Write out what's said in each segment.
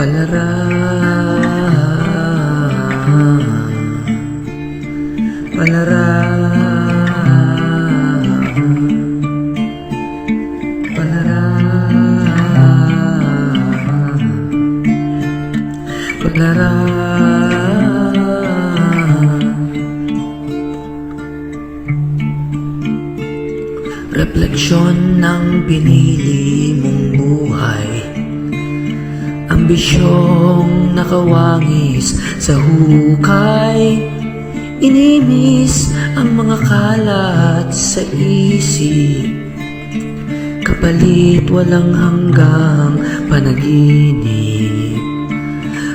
Palara Palara Palara Palara Refleksyon ng pinili mong buhay Ambisyong nakawangis sa hukay. Inimis ang mga kalat sa isip. Kapalit walang hanggang panaginip.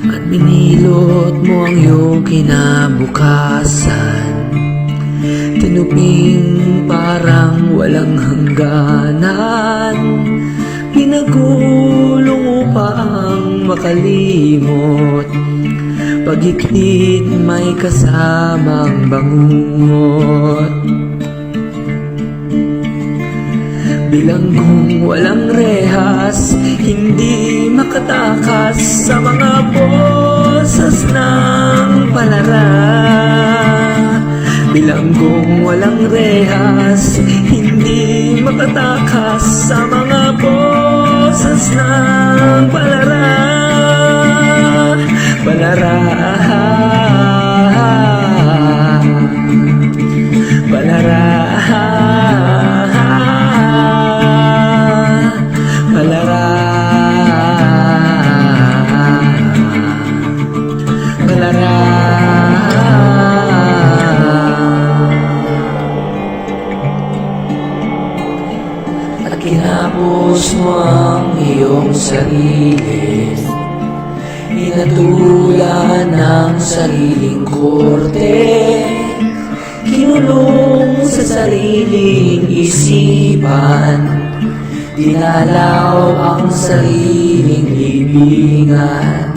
At binilot mo ang iyong kinabukasan. Tinuping parang walang hangganan. Pinagulong upang makalimot Pagiklit may kasamang bangungot. Bilanggong walang rehas Hindi makatakas sa mga boses ng palara Bilanggong walang rehas Hindi makatakas sa mga boses ng iyong sarili. Inatulan ng sariling korte. Kinulong sa sariling isipan. Dinalaw ang sariling libingan.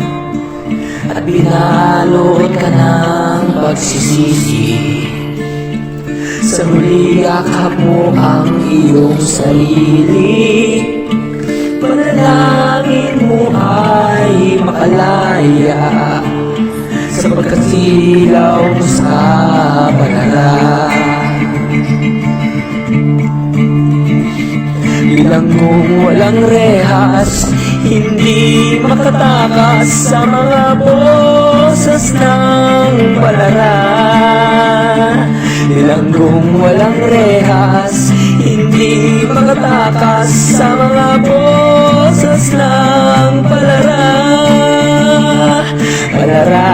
At binalot ka ng pagsisisi. Sa muli yakap mo ang iyong sarili Panalangin mo ay makalaya. Sa pagkasilaw mo sa panara Bilanggong walang rehas Hindi makatakas sa mga boses ng palara Bilanggong walang rehas Hindi makatakas sa mga boses Ra